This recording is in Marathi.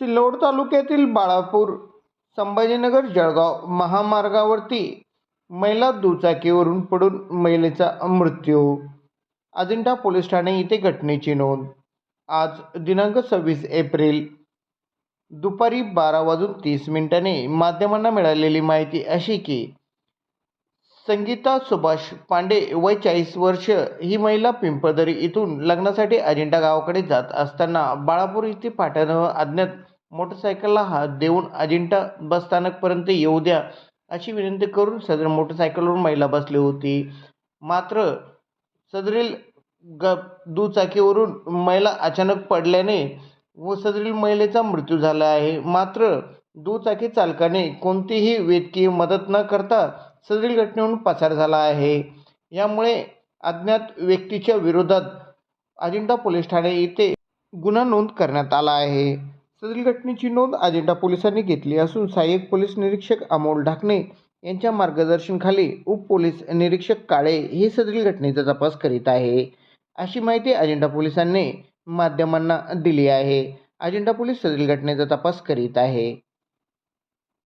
सिल्लोड तालुक्यातील बाळापूर संभाजीनगर जळगाव महामार्गावरती महिला दुचाकीवरून पडून महिलेचा मृत्यू. अजिंठा पोलीस ठाणे येथे घटनेची नोंद. आज दिनांक सव्वीस एप्रिल दुपारी बारा वाजून तीस मिनिटांनी माध्यमांना मिळालेली माहिती अशी की संगीता सुभाष पांडे वय चाळीस वर्ष. ही महिला पिंपळदरी इथून लग्नासाठी अजिंठा गावाकडे जात असताना बाळापूर येथे फाट्यानं अज्ञात मोटरसायकलला हात देऊन अजिंठा बसस्थानकपर्यंत येऊ द्या अशी विनंती करून सदर मोटरसायकलवर महिला बसली होती. मात्र सदरील ग दुचाकीवरून महिला अचानक पडल्याने व सदरील महिलेचा मृत्यू झाला आहे. मात्र दुचाकी चालकाने कोणतीही वैद्यकीय मदत न करता सदरील घटनेवरून पसार झाला आहे. यामुळे अज्ञात व्यक्तीच्या विरोधात अजिंठा पोलीस ठाणे येथे गुन्हा नोंद करण्यात आला आहे. सदरील घटनेची नोंद अजिंठा पोलिसांनी घेतली असून सहाय्यक पोलीस निरीक्षक अमोल ढाकणे यांच्या मार्गदर्शनाखाली उप पोलीस निरीक्षक काळे हे सदरील घटनेचा तपास करीत आहे. अशी माहिती अजिंठा पोलिसांनी माध्यमांना दिली आहे. अजिंठा पोलीस सदरील घटनेचा तपास करीत आहे.